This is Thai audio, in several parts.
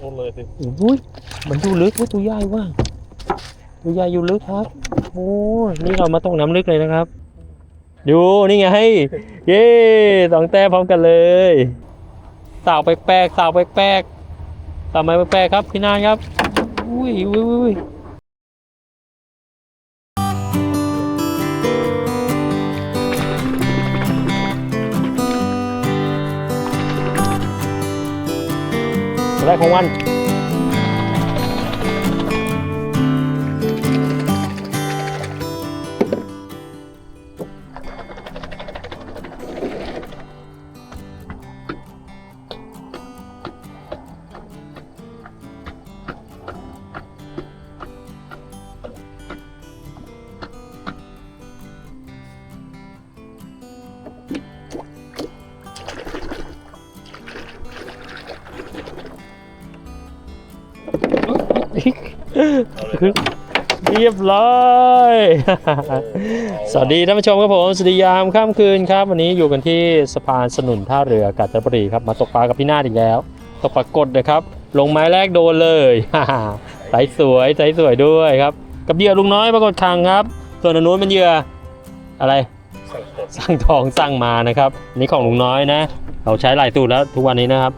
โดนเลยสิอุ้ยมันอยู่ลึกว่าตัวใหญ่ว่าตัวใหญ่อยู่ลึกครับ โอ้นี่เรามาตกน้ำลึกเลยนะครับ ดูนี่ไงให้เย้สองแต้มพร้อมกันเลยสาวแปลกๆสาวแปลกๆสาวไม้แปลกๆครับพี่นานครับ อุ้ยอุ้ยอุ้ย ได้ของวัน เอาเลยครับเรียบร้อย สวัสดีท่านผู้ชมครับผมสวัสดียามค่ำคืนครับ วันนี้อยู่กันที่สะพานสนุนท่าเรือกาญจนบุรีครับมาตกปลากับพี่นาดอีกแล้ว ตกปลากดนะครับ ลงไม้แรกโดนเลยใสสวยใสสวยด้วยครับ กับเหยื่อลุงน้อยปรากฏคังครับ ส่วนอนนู้นเป็นเหยื่ออะไรสั่งกดสั่งทองสั่งมานะครับ นี่ของลุงน้อยนะ เราใช้หลายสูตรแล้วทุกวันนี้นะครับ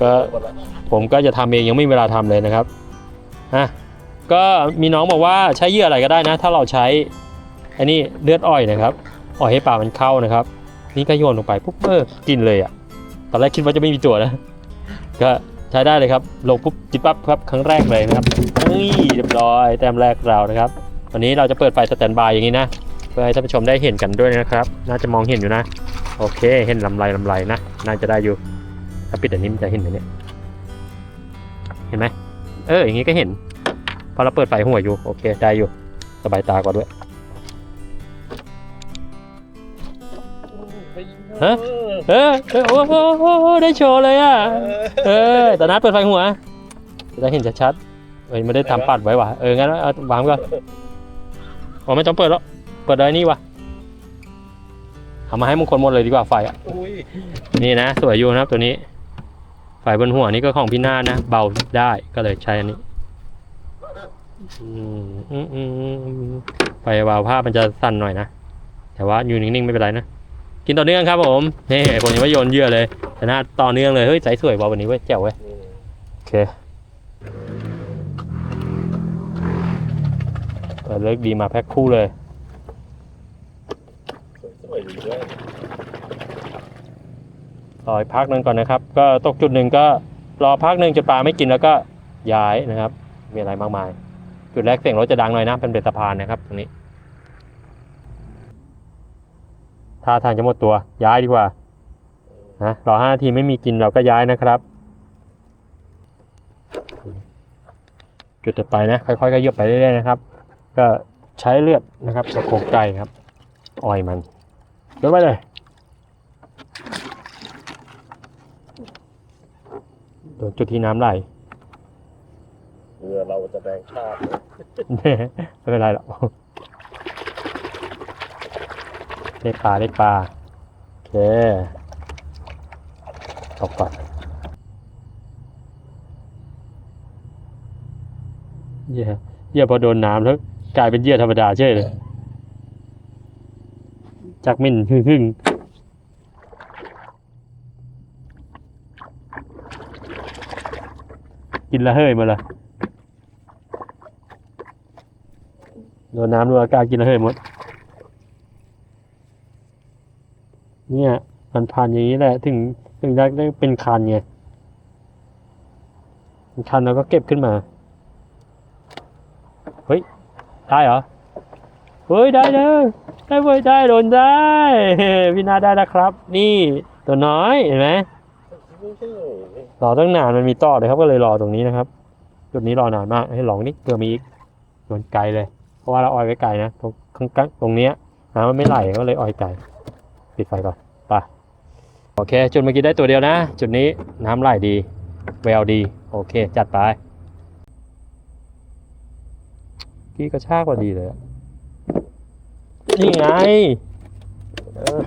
ก็หมดล้วผมก็จะทำเองยังไม่มีเวลาทำเลยนะครับอะ ก็มีน้องบอกว่าใช้เหยื่ออะไรก็ได้นะ ถ้าเราใช้อันนี้เลือดอ้อยนะครับอ่อยให้ปลามันเข้านะครับ นี่ก็โยนลงไปปุ๊บเออกินเลยอะตอนแรกคิดว่าจะไม่มีตัวนะ ก็ใช้ได้เลยครับลงปุ๊บจิบปั๊บครับครั้งแรกเลยนะครับนี่เรียบร้อยแต้มแรกเรานะครับ วันนี้เราจะเปิดไฟสแตนบายอย่างนี้นะเพื่อให้ท่านผู้ชมได้เห็นกันด้วยนะครับ น่าจะมองเห็นอยู่นะ โอเค เห็นลำไรลำไรนะ น่าจะได้อยู่ ถ้าปิดอันนี้มันจะเห็นไหมเนี่ย เห็นไหม เออ อย่างนี้ก็เห็น พอเราเปิดไฟหัวอยู่ โอเคได้อยู่ สบายตากว่าด้วยฮะเออเออโอ้โหโอ้โหได้โชว์เลยอะ เออแต่นัดเปิดไฟหัว จะได้เห็นชัดๆเอ้ยไม่ได้ทำปัดไว้ว่ะ เอองั้นเอาวางไว้ก่อนอ๋อไม่ต้องเปิดแล้ว เปิดได้นี่วะเอามาให้มงคลหมดเลยดีกว่าไฟอะอุ้ยนี่นะ สวยอยู่นะครับตัวนี้ ไฟบนหัวนี่ก็ของพี่นาฏนะ เบาได้ก็เลยใช้อันนี้อืมอืมอืมอืม ไฟเบาภาพมันจะสั่นหน่อยนะ แต่ว่าอยู่นิ่งๆไม่เป็นไรนะ กินต่อเนื่องครับผมนี่ผมยังไม่โยนเยื่อเลยแต่นาต่อเนื่องเลยเฮ้ยใจสวยว่ะวันนี้เว้ยแจ๋วเว้ยโอเคเปิดเลิกดีมาแพ็คคู่เลยสวยดีด้วยรอพักนึงก่อนนะครับ ก็ตกจุดหนึ่งก็รอพักหนึ่งจนปลาไม่กินแล้วก็ย้ายนะครับ มีอะไรมากมาย จุดแรกเสียงรถจะดังหน่อยนะเป็นเป็นสะพานนะครับตรงนี้ท่าทางจะหมดตัวย้ายดีกว่านะรอห้านาทีไม่มีกินเราก็ย้ายนะครับ จุดต่อไปนะ ค่อยๆก็ยบไปเรื่อยๆนะครับ ก็ใช้เลือดนะครับกับโคงไก่ครับอ่อยมันยกไปเลยโดนจุดที่น้ำไหล เรือเราจะแดงชาติเลยไม่เป็นไรหรอกเล็กปลาเล็กปลาโอเคตกก่อนเยี่ยเยี่ยพอโดนน้ำแล้วกลายเป็นเยี่ยธรรมดาเฉยเลยจากมินหึ่งหึ่งกินละเฮ้ยมาละ โดนน้ำโดนอากาศกินแล้วเฮ้ยหมด เนี่ย มันพันอย่างนี้แหละ ถึงถึงได้ได้เป็นคันไงคันแล้วก็เก็บขึ้นมา เฮ้ย ได้เหรอ เฮ้ย ได้เลยได้เว้ยได้โดนได้ พี่นาได้แล้วครับ นี่ตัวน้อยเห็นไหมรอตั้งนานมันมีต่อเลยครับก็เลยรอตรงนี้นะครับ จุดนี้รอนานมากให้ลองนี่เพื่อมีอีกโดนไกลเลย เพราะว่าเราออยไว้ไกลนะตรงข้างกลางตรงเนี้ยน้ำมันไม่ไหลก็เลยออยไกลปิดไฟก่อนไปโอเค จุดเมื่อกี้ได้ตัวเดียวนะ จุดนี้น้ำไหลดีแววดี โอเค จัดไปพี่กระชากกว่าดีเลยอะนี่ไงเออ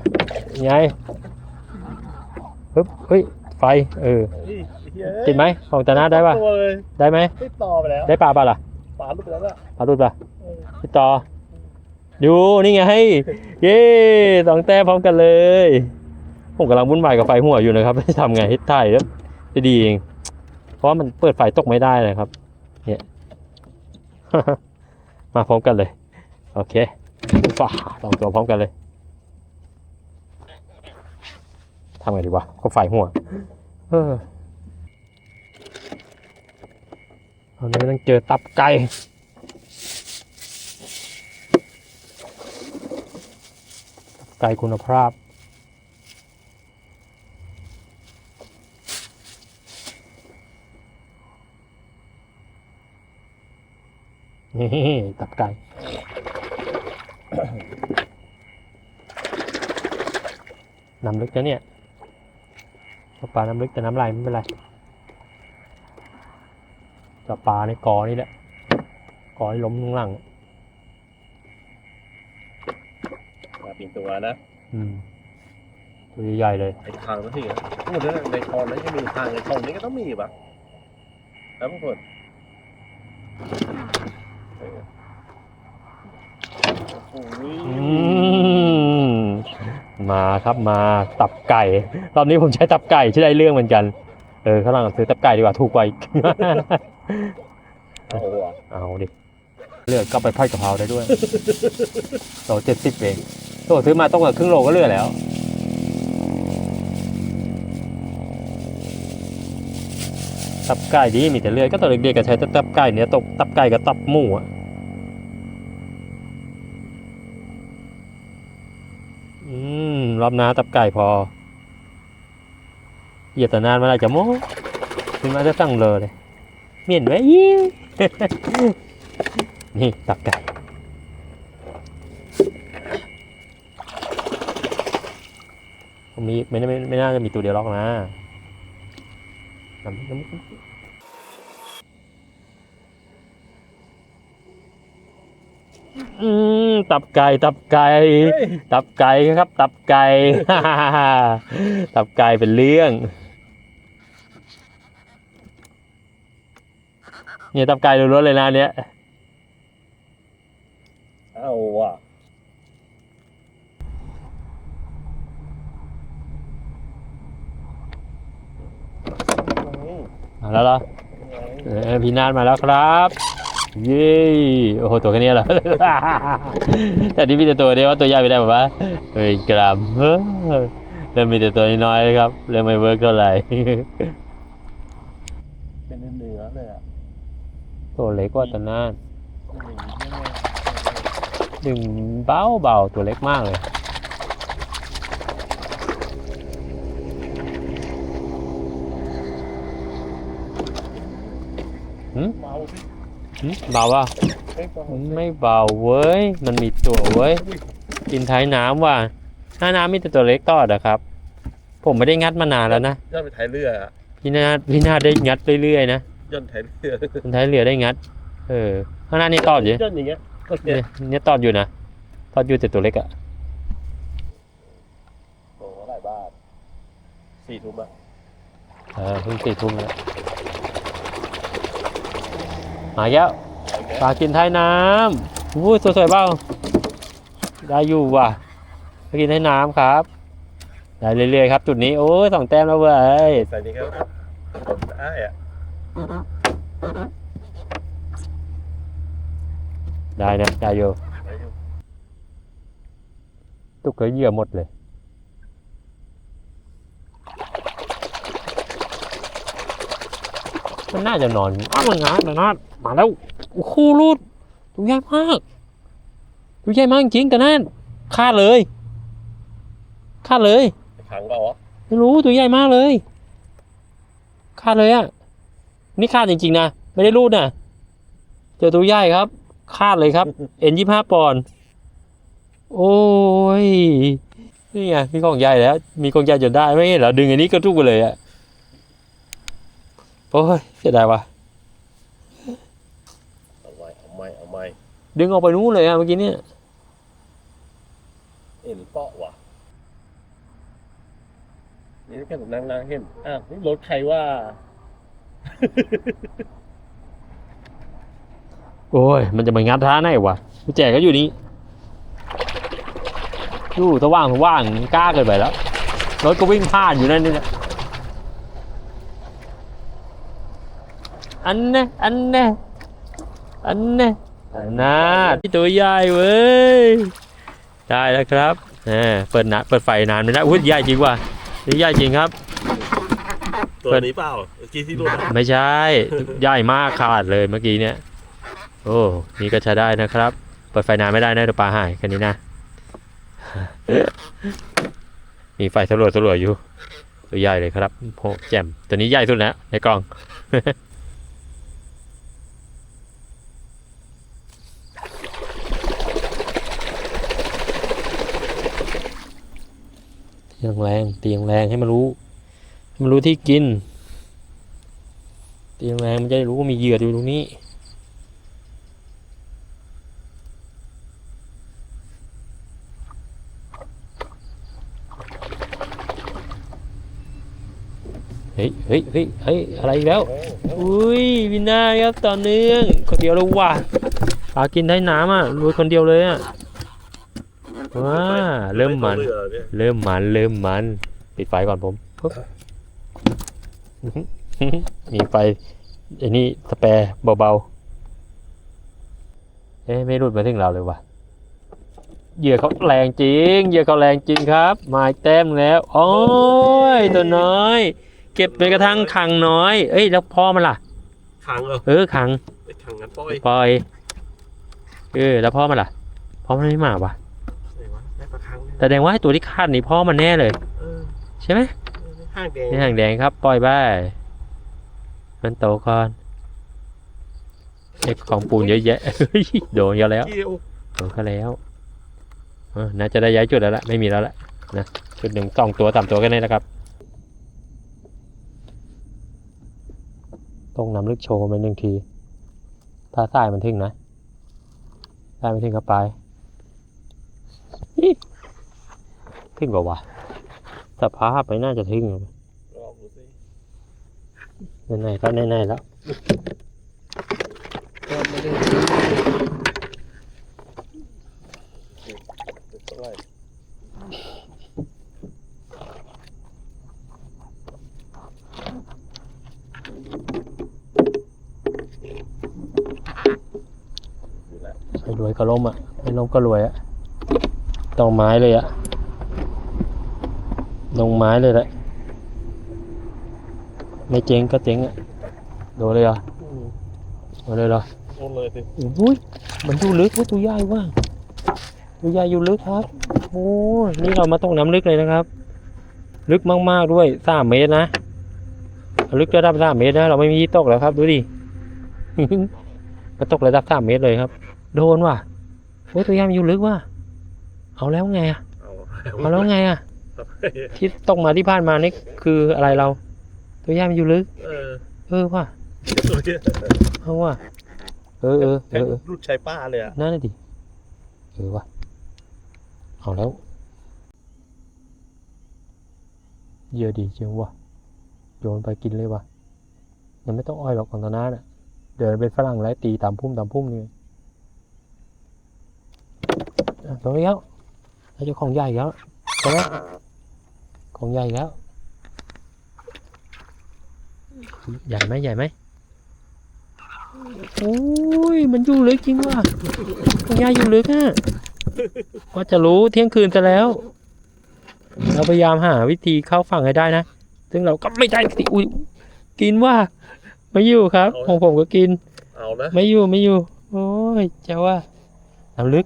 นี่ไงปึ๊บเฮ้ยไฟเออเฮ้ยติดไหมของตาหน้าได้ปะตัวเลยได้ไหมไม่ต่อไปแล้ว ได้ปลาปะล่ะปลาลุกแล้วอะปลาดุดปะเออ พี่ต่อดูนี่ไงเย้สองแต้มพร้อมกันเลย ผมกำลังวุ่นวายกับไฟหัวอยู่นะครับจะทำไงให้ถ่ายแล้วจะดีเอง เพราะว่ามันเปิดไฟตกไม่ได้นะครับ เนี่ย มาพร้อมกันเลย โอเคฝ่าสองตัวพร้อมกันเลยทำไงดีวะก็ไฟหัวเออตอนนี้ต้องเจอตับไก่ ตับไก่คุณภาพ นี่ตับไก่น้ำลึกนะเนี่ยปลาน้ำลึกแต่น้ำไหลไม่เป็นไรจับปลาในกอนี่แหละกอที่ล้มข้างหลัง มาเป็นตัวนะอืมตัวใหญ่ๆเลยไอ้ทางนั่นสิพูดแล้วในคลองนั้นก็มีทางในคลองนี้ก็ต้องมีปะแล้วทุกคนเออโอ้โหอืมมาครับมาตับไก่ รอบนี้ผมใช้ตับไก่ที่ได้เรื่องเหมือนกัน เออข้างหลังซื้อตับไก่ดีกว่าถูกกว่าอีก เอาว่ะเอาดิ เลือกก็ไปพัดกะเพราได้ด้วย โลเจ็ดสิบเอง โลซื้อมาต้องเหลือครึ่งโลก็เลือแล้ว ตับไก่ดีมีแต่เลือดก็ตอนเด็กๆก็ใช้ตับไก่เนี่ยตกตับไก่กับตับหมูอะอืมรอบน้าตับไก่พอเหยียดแต่นานมื่ไหรจะโม้ขึ้นมาจะสั่งเลยเลยเหม็นไหมยิ้วนี่ตับไก่ มีไม่ไม่ไม่น่าจะมีตัวเดียวหรอกนะน้ำน้ำอืมตับไก่ตับไก่เฮ้ยตับไก่ครับ ตับไก่ ตับไก่เป็นเรื่องเนี่ยตับไก่ล้วนๆเลยนะอันเนี้ยเอาว่ะ มาแล้วเหรอเออพี่นาดมาแล้วครับเย้โอ้โหตัวแค่นี้เหรอ แต่นี่มีแต่ตัวเดียวว่าตัวใหญ่ไม่ได้แบบว่าเฮ้ยกรัมเฮ้อเริ่มมีแต่ตัวน้อยๆครับเริ่มไม่เวิร์กเท่าไหร่เป็นเนื้อเลยอะตัวเล็กกว่าตัวนั้นดึงเบาเบาๆตัวเล็กมากเลย เมาสิหึเบาว่ะเอ้ยเบาสิไม่เบาเว้ย มันมีตัวเว้ย กินท้ายน้ำว่ะหน้าน้ำมีแต่ตัวเล็กตอดอะครับ ผมไม่ได้งัดมานานแล้วนะ ย่อนไปท้ายเรืออะพี่นาดพี่นาดได้งัดเรื่อยๆนะย่อนท้ายเรือคนท้ายเรือได้งัด เออ ข้างหน้านี่ตอดอยู่ย่อนอย่างเงี้ยก็เนี่เนี่ยยเนี่ยตอดอยู่นะ ตอดอยู่แต่ตัวเล็กอะโอ้โหหลายบาทสี่ทุ่มอะเออเพิ่งสี่ทุ่มแล้ว มาแล้วปลากินท้ายน้ำอู้ยสวยๆเปล่าได้อยู่ว่ะปลากินท้ายน้ำครับ ได้เรื่อยๆครับ จุดนี้โอ้ยสองแต้มแล้วเว้ยใส่นี่ก็ได้อะได้นะได้อยู่ได้อยู่ตุกเกยเหยื่อหมดเลย มันน่าจะนอนอ้าวมันงานมันนาดมาแล้วโอ้โหรูดตัวใหญ่มากตัวใหญ่มากจริงแต่นั่นฆ่าเลยฆ่าเลยขังเปล่าวะไม่รู้ตัวใหญ่มากเลยฆ่าเลยอะนี่ฆ่าจริงๆนะไม่ได้รูดนะเจอตัวใหญ่ครับฆ่าเลยครับเอ็นยี่ห้าปอนด์โอ้ยนี่ไงมีของใหญ่แล้ว มีของใหญ่จนได้ไม่เห็นเหรอดึงอันนี้ก็ทุกไปเลยอะ โอ้ยเสียดายว่ะเอาไว้เอาไม้เอาไม้ดึงออกไปนู้นเลยอะเมื่อกี้เนี่ยเห็นเปาะว่ะนี่แค่ผมนั่งนั่งเห็นอะนี่รถใครว่า โอ้ย มันจะมางัดท่าไหนวะกุญแจก็อยู่นี่อยู่สว่างสว่างกล้าเกินไปแล้วรถก็วิ่งผ่านอยู่นั่นนี่แหละ อันเน่อันเน่อันเน่อันน่าที่ตัวใหญ่เว้ย ได้แล้วครับแหมเปิดนะเปิดไฟนานไม่ได้อุ้ยใหญ่จริงว่ะนี่ใหญ่จริงครับ ตัวนี้เปล่าเมื่อกี้ที่ดูนะไม่ใช่ใหญ่มากขาดเลยเมื่อกี้เนี่ย โอ้นี่ก็ใช้ได้นะครับ เปิดไฟนานไม่ได้นะเดี๋ยวปลาหายแค่นี้นะ มีไฟสลัวสลัวอยู่ ตัวใหญ่เลยครับโหแจ่มตัวนี้ใหญ่สุดแล้วในกล่อง ตียงแรงตีแรงให้มันรู้ให้มันรู้ที่กิน ตีแรงมันจะได้รู้ว่ามีเหยื่ออยู่ตรงนี้เฮ้ยเฮ้ยเฮ้ยเฮ้ยอะไรอีกแล้ว อุ้ยวินาครับต่อเนื่องคนเดียวแล้วว่ะปลากินได้น้ำอะรวยคนเดียวเลยอะ ว้าเริ่มมันไต้องเรือเนี่ยเริ่มมัน เริ่มมัน ปิดไฟก่อนผมปุ๊บมีไฟไอ้นี่สแปรเบาๆ เอ๊ะไม่รุดมาถึงเราเลยวะเหยื่อเขาแรงจริง เหยื่อเขาแรงจริงครับ มาอีกแต้มแล้ว โอ้ยตัวน้อย เก็บไปกระทั่งขังน้อย เอ้ยแล้วพ่อมันล่ะขังเหรอ เออขังไอ้ขังงั้นปล่อยปล่อย เออแล้วพ่อมันล่ะ พ่อมันไม่มาวะ แสดงว่าไอ้ตัวที่คาดนี่พ่อมันแน่เลย เออใช่ไหมเออห้างแดงนี่หางแดงครับ ปล่อยไปมันโตก่อนเอ็กของปูนเยอะแยะเฮ้ยโดนกันแล้วเกี่ยวโดนกันแล้วเออน่าจะได้ย้ายจุดแล้วละไม่มีแล้วละนะจุดหนึ่งสองตัวสามตัวกันนี่นะครับต้องนำลึกโชว์ไปหนึ่งที ถ้าสายมันถึงนะสายมันถึงก็ไปอิ๊ะ ถึงกว่าวะสภาพไม่น่าจะถึงอะลองดูสิไหนๆก็ไหนๆแล้วก็ไม่ได้เท่าไหร่ไม่รวยก็ล้มอะไม่ล้มก็รวยอะต้องไม้เลยอะ ลงไม้เลยแหละ ไม่เจ๊งก็เจ๊งอะ โดนเลยเหรออืมโดนเลยเหรอโอนเลยสิอุ้ยมันอยู่ลึกว่าตัวใหญ่ว่ะตัวใหญ่อยู่ลึกครับ โอ้นี่เรามาต้องน้ำลึกเลยนะครับ ลึกมากๆด้วยสามเมตรนะ ลึกระดับสามเมตรนะ เราไม่มีที่ตกแล้วครับ ดูดิมาตกระดับสามเมตรเลยครับ โดนว่ะโอ้ยตัวใหญ่มันอยู่ลึกว่ะเอาแล้วไงอะเอาเอาแล้วไงอะ ที่ตกมาที่ผ่านมานี่คืออะไรเรา ตัวใหญ่มันอยู่ลึก เออ เออว่ะตัวเนี้ยเอาว่ะเออเออเอแค่อเออรูดชายป้าเลยอะนั่นน่ะดิเออว่ะเอาแล้วเหยื่อดีจริงว่ะโยนไปกินเลยว่ะมันไม่ต้องอ้อยหรอกของตอนนั้นอะเดินเป็นฝรั่งแล้วตีตามพุ่มตามพุ่มนี่อะตัวนี้แล้วไอ้เจ้าของใหญ่แล้วใช่ไหม ของใหญ่แล้ว ใหญ่ไหมใหญ่ไหมโอ้ย มันอยู่ลึกจริงว่ะของใหญ่อยู่ลึกอะว่าจะรู้เที่ยงคืนจะแล้ว เราพยายามหาวิธีเข้าฝั่งให้ได้นะ ซึ่งเราก็ไม่ได้สิอุ้ยกินว่าไม่อยู่ครับ ของผมก็กิน เอานะ ไม่อยู่ไม่อยู่ โอ้ยเจ้าว่าน้ำลึก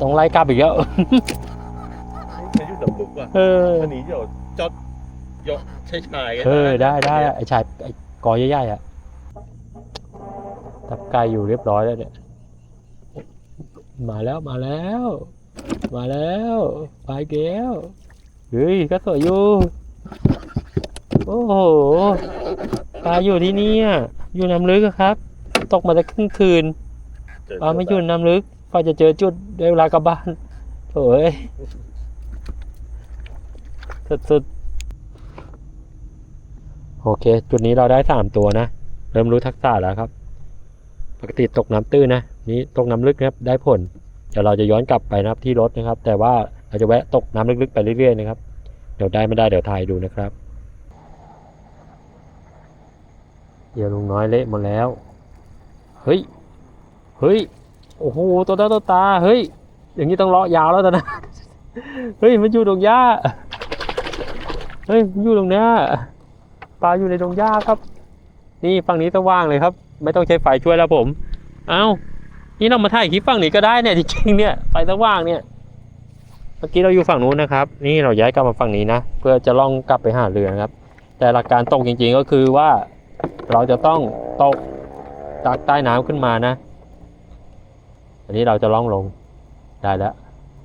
ต้องไล่กลับอีกแล้ว ใช้ยุดดำลึกว่ะเอออันนี้เดี๋ยวจอดยกใช้ชายกันเออได้ได้ไอ้ชายไอ้กอใหญ่ๆอะตับไก่อยู่เรียบร้อยแล้วเนี่ยมาแล้วมาแล้ว มาแล้วไปแก้วเฮ้ยก็สวยอยู่โอ้โหปลาอยู่ที่นี่อะอยู่น้ำลึกอะครับ ตกมาจะครึ่งคืนเจอปลาไม่อยู่น้ำลึกพอจะเจอจุดได้เวลากลับบ้านโถ่เอ้ย สุดๆ โอเค จุดนี้เราได้สามตัวนะ เริ่มรู้ทักษะแล้วครับ ปกติตกน้ำตื้นนะ นี้ตกน้ำลึกนะครับ ได้ผล เดี๋ยวเราจะย้อนกลับไปนะครับที่รถนะครับ แต่ว่าเราจะแวะตกน้ำลึกๆไปเรื่อยๆนะครับ เดี๋ยวได้ไม่ได้เดี๋ยวถ่ายดูนะครับ เดี๋ยวลุงน้อยเละหมดแล้ว เฮ้ย เฮ้ย โอ้โห ตัวตาตัวตา เฮ้ย อย่างนี้ต้องเลาะยาวแล้วตอนนะ เฮ้ย มันอยู่ตรงหญ้า เฮ้ยอยู่ตรงเนี้ยปลาอยู่ในตรงหญ้าครับ นี่ฝั่งนี้สว่างเลยครับ ไม่ต้องใช้ไฟช่วยแล้วผม เอ้านี่เรามาถ่ายคลิปฝั่งนี้ก็ได้เนี่ยจริงๆเนี่ยไฟสว่างเนี่ย เมื่อกี้เราอยู่ฝั่งนู้นนะครับ นี่เราย้ายกลับมาฝั่งนี้นะเพื่อจะล่องกลับไปหาเรือนะครับ แต่หลักการตกจริงๆก็คือว่า เราจะต้องตกจากใต้น้ำขึ้นมานะ อันนี้เราจะล่องลงได้แล้ว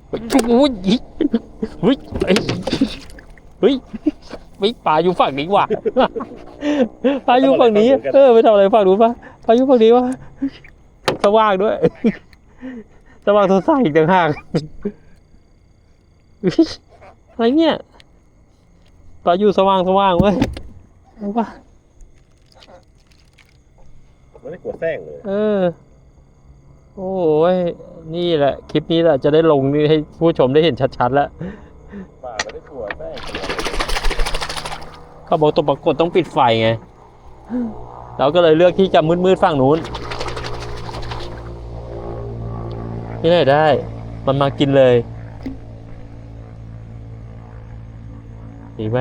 เฮ้ยโอ้ย เฮ้ยเฮ้ยเฮ้ยเฮ้ยปลาอยู่ฝั่งนี้ว่ะปลาอยู่ฝั่งนี้ เออไปทำอะไรฝั่งนู้นปะปลาอยู่ฝั่งนี้วะสว่างด้วย สว่างสดใสอีกต่างหากอะไรเนี่ยปลาอยู่สว่างสว่างเว้ยเอาวะไม่ได้กลัวแซงเลย เออ โอ้ย นี่แหละ คลิปนี้แหละจะได้ลงนี่ให้ผู้ชมได้เห็นชัดๆแล้วป่าไม่ได้กลัวแซง เขาบอกตัวปรากฏต้องปิดไฟไง เราก็เลยเลือกที่จะมืดๆฝั่งนู้นนี่ไหนได้ มันมากินเลยดีไหม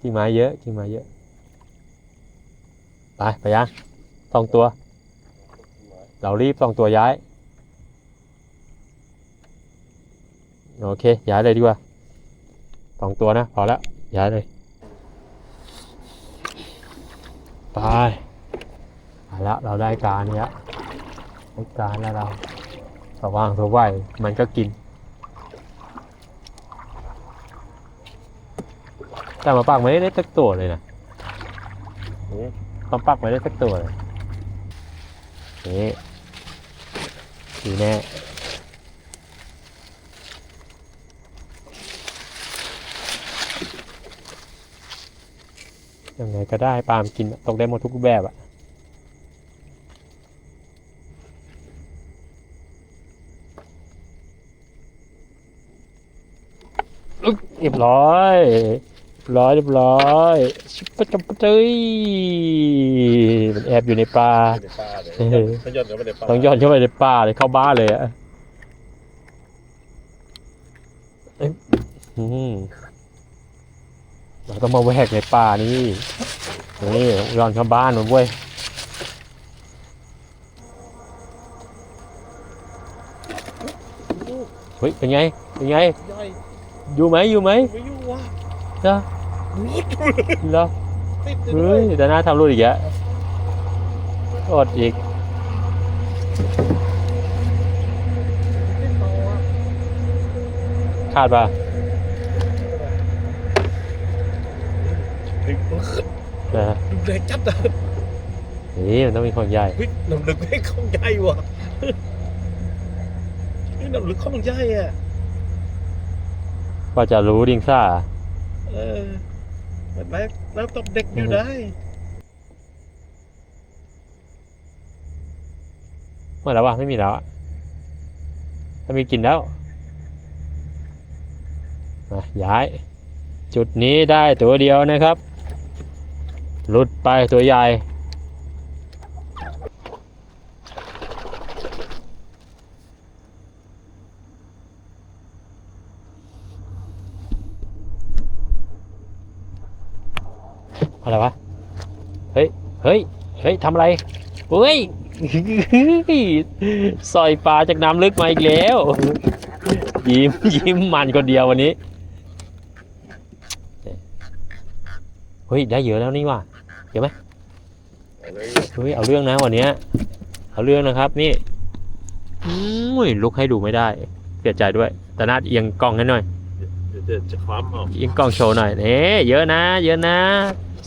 กิ่งไม้เยอะกิ่งไม้เยอะ ไป ไปยังสองตัว เรารีบสองตัวย้าย โอเค ย้ายเลยดีกว่าสองตัวนะ พอแล้วย้ายเลย ไปไปแล้วเราได้การเนี้ยได้การแล้วเราสว่างสวัยมันก็กินแต่มาปักไม่ได้สักตัวเลยนะมาปักไม่ได้สักตัวเลยนี่ดีแน่ ยังไงก็ได้ปาล์มกินตกได้หมดทุกรูปแบบอะอึ๊บเรียบร้อยเรียบร้อยเรียบร้อยชุบปะจับปะเจ้ยมันแอบอยู่ในป่าไม่ได้ป่าเลยเออถ้าย้อนก็ไม่ได้ป่าต้องย้อนเข้าไปในป่าเลยเข้าบ้านเลยอะ เอ้ยอืมเราต้องมาแวกในป่านี่นี่ย้อนเข้าบ้านมันเว้ยเฮ้ยเป็นไงเป็นไงย่อยอยู่ไหมอยู่ไหมไม่อยู่ว่ะเหรอรุดเหรอติดเลเฮ้ยยแต่หน้าทำรูดอีกแล้วอดอีกติดต่ออะคาดป่ะ เฮ้ยนะดูแลจัดอะนี่มันต้องมีของใหญ่เฮ้ยน้ำลึกไม่เข้าใหญ่ว่ะเฮ้ยน้ำลึกเข้าใหญ่อะก็จะรู้ดิงซ่าเออมันแรกแล้วตบเด็กอยู่ได้เมื่อแล้ววะไม่มีแล้วอะถ้ามีกินแล้วมาย้าย จุดนี้ได้ตัวเดียวนะครับ หลุดไปตัวใหญ่ อะไรวะ เฮ้ย เฮ้ย เฮ้ยทำอะไร เฮ้ยสอยปลาจากน้ำลึกมาอีกแล้ว ยิ้ม ยิ้มมันคนเดียววันนี้ เฮ้ย ได้เยอะแล้วนี่ว่ะ เอาเลยเฮ้ยเอาเรื่องนะวันเนี้ยเอาเรื่องนะครับนี่อุ้ยลุกให้ดูไม่ได้เสียใจด้วย แต่นาดเอียงกล้องให้หน่อยเดี๋ยวจะจะคว้ำออกเอียงกล้องโชว์หน่อยเน่เยอะนะ เยอะนะ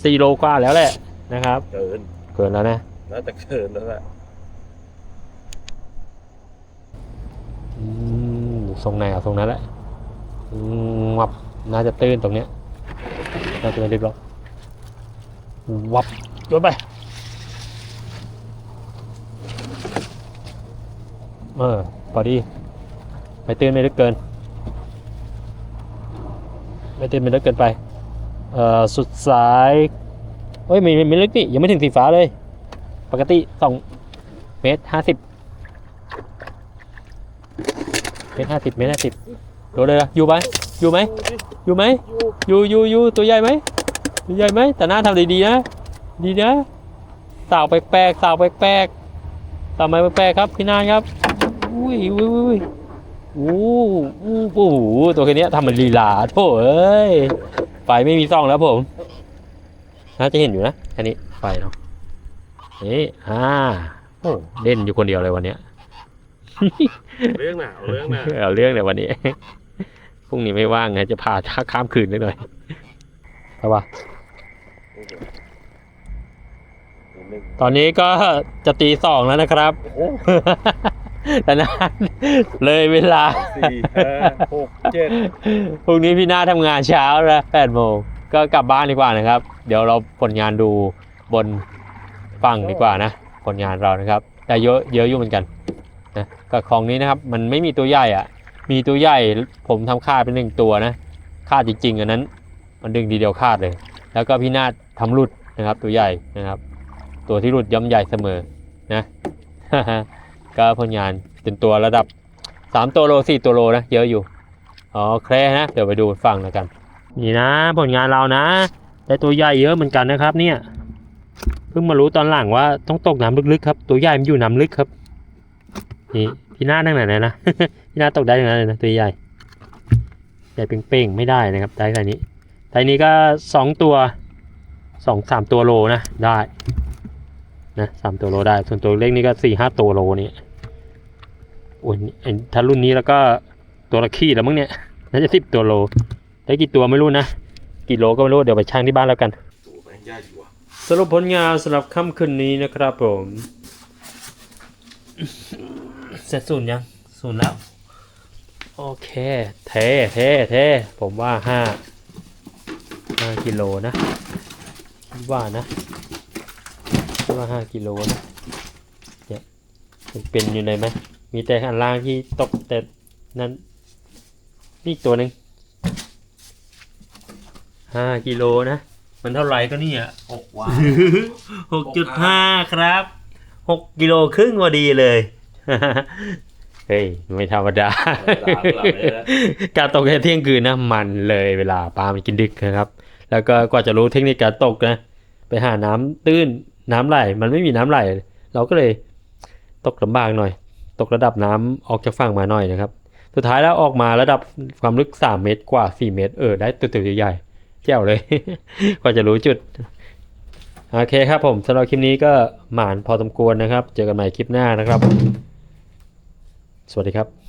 สี่โลกว่าแล้วแหละนะครับเกินเกินแล้วนะน่าจะเกินแล้วแหละอืมทรงไหนเอาทรงนั้นแหละอืมวับน่าจะตื้นตรงเนี้ยน่าจะไม่ลึกหรอก วับโยนไป เออพอดี ไม่ตื้นไม่ลึกเกิน ไม่ตื้นไม่ลึกเกินไป เอ่อ สุดสายเฮ้ยไม่ไม่ลึกนี่ยังไม่ถึงสีฟ้าเลย ปกติสองเมตรห้าสิบเมตรห้าสิบเมตรห้าสิบโดนเลยนะอยู่ไหมอยู่ไหมอยู่ไหมอยู่อยู่อยู่ตัวใหญ่ไหม ใหญ่ไหมแต่หน้าทำดีๆนะ ดีนะสาวแปลกๆสาวแปลกๆสาวไม้แปลกๆครับพี่นานครับอุ้ยอุ้ยอุ้ยอู้อู้โอ้โหตัวแค่เนี้ยทำมันลีลาโถเอ้ยไฟไม่มีซ่องแล้วผมน่าจะเห็นอยู่นะอันนี้ไฟเนาะเอ๊ะอ่าโอ้เล่นอยู่คนเดียวเลยวันเนี้ยเรื่องหนาเรื่องหนาเอาเรื่องเลยวันนี้พรุ่งนี้ไม่ว่างไงจะพาท่าข้ามคืนได้หน่อยเพราะว่า ตอนนี้ก็จะตีสองแล้วนะครับโอ้โหแต่นานเลยเวลาสี่ห้าหกเจ็ดพรุ่งนี้พี่นาทำงานเช้าแล้วแปดโมงก็กลับบ้านดีกว่านะครับ เดี๋ยวเราผลงานดูบนฝั่งดีกว่านะ ผลงานเรานะครับ แต่เยอะเยอะอยู่เหมือนกันนะกับของนี้นะครับ มันไม่มีตัวใหญ่อะ มีตัวใหญ่ผมทำคาดเป็นหนึ่งตัวนะคาดจริงๆอันนั้น มันดึงทีเดียวคาดเลย แล้วก็พี่นาฏ ทำหลุดนะครับตัวใหญ่นะครับ ตัวที่หลุดย่อมใหญ่เสมอนะก็ผลงานเป็นตัวระดับ 3 ตัวโล4ตัวโลนะเยอะอยู่โอเคร์นะเดี๋ยวไปดูฟังแล้วกัน นี่นะ ผลงานเรานะได้ตัวใหญ่เยอะเหมือนกันนะครับ เนี่ยเพิ่งมารู้ตอนหลังว่าต้องตกน้ำลึกๆครับ ตัวใหญ่มันอยู่น้ำลึกครับนี่พี่หน้านั่งไหนนะพี่หน้าตกได้ย่างนั้นเลยนะตัวใหญ่ใหญ่เป่งๆไม่ได้นะครับได้แค่นี้ไซส์นี้ก็สองตัว สองสามตัวโลนะได้นะสามตัวโลได้ ส่วนตัวเล็กนี่ก็สี่ห้าตัวโลนี่โอ้ยถ้ารุ่นนี้แล้วก็ตัวละขี้แล้วมั้งเนี่ยน่าจะสิบตัวโล ได้กี่ตัวไม่รู้นะกี่โลก็ไม่รู้เดี๋ยวไปชั่งที่บ้านแล้วกันสรุปผลงานสำหรับค่ำคืนนี้นะครับผมเสร็จศูนย์ยังศูนย์แล้ว โอเค เทเทเทผมว่าห้าห้ากิโลนะ ว่านะคิดว่าห้ากิโลนะเนี่ยมันเป็นอยู่ไหนไหมมีแต่อันล่างที่ตกแต่นั้นนี่อีกตัวหนึ่งห้ากิโลนะ มันเท่าไหร่ก็เนี่ยหกว่าหกจุดห้าครับหกกิโลครึ่งพอดีเลย เฮ้ย ไม่ธรรมดาการตกแค่เที่ยงคืนนะ มันเลยเวลาปลามันกินดึกนะครับ แล้วก็กว่าจะรู้เทคนิคการตกนะ ไปหาน้ำตื้นน้ำไหล มันไม่มีน้ำไหล เราก็เลยตกลำบากหน่อย ตกระดับน้ำออกจากฝั่งมาหน่อยนะครับ สุดท้ายแล้วออกมาระดับความลึก 3 เมตรกว่า 4 เมตร เออ ได้ตัวใหญ่ๆแจ๋วเลย กว่าจะรู้จุด โอเคครับผมสำหรับคลิปนี้ก็หมานพอสมควรนะครับ เจอกันใหม่คลิปหน้านะครับ สวัสดีครับ